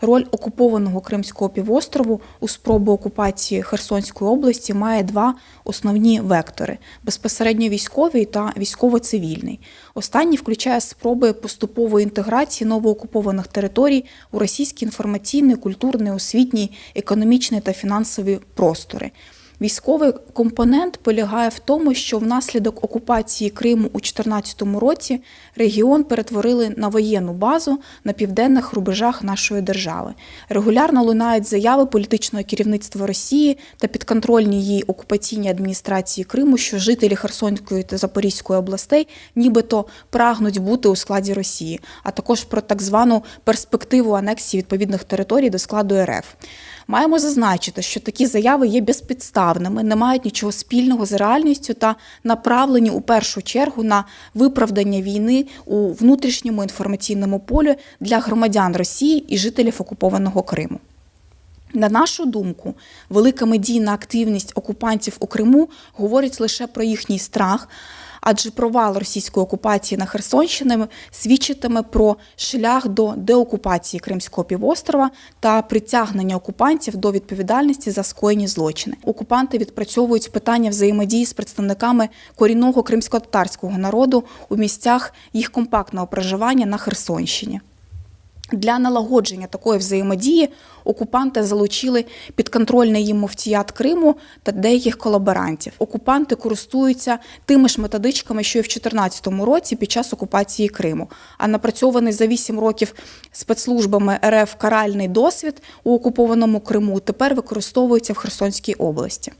Роль окупованого Кримського півострову у спробу окупації Херсонської області має два основні вектори: безпосередньо військовий та військово-цивільний. Останній включає спроби поступової інтеграції новоокупованих територій у російський інформаційний, культурний, освітній, економічний та фінансові простори. Військовий компонент полягає в тому, що внаслідок окупації Криму у 2014 році регіон перетворили на воєнну базу на південних рубежах нашої держави. Регулярно лунають заяви політичного керівництва Росії та підконтрольні її окупаційній адміністрації Криму, що жителі Херсонської та Запорізької областей нібито прагнуть бути у складі Росії, а також про так звану перспективу анексії відповідних територій до складу РФ. Маємо зазначити, що такі заяви є безпідставними, не мають нічого спільного з реальністю та направлені у першу чергу на виправдання війни у внутрішньому інформаційному полі для громадян Росії і жителів окупованого Криму. На нашу думку, велика медійна активність окупантів у Криму говорить лише про їхній страх, адже провал російської окупації на Херсонщині свідчитиме про шлях до деокупації Кримського півострова та притягнення окупантів до відповідальності за скоєні злочини. Окупанти відпрацьовують питання взаємодії з представниками корінного кримсько-татарського народу у місцях їх компактного проживання на Херсонщині. Для налагодження такої взаємодії окупанти залучили підконтрольний їм муфтіят Криму та деяких колаборантів. Окупанти користуються тими ж методичками, що й в 2014 році під час окупації Криму. А напрацьований за 8 років спецслужбами РФ каральний досвід у окупованому Криму тепер використовується в Херсонській області.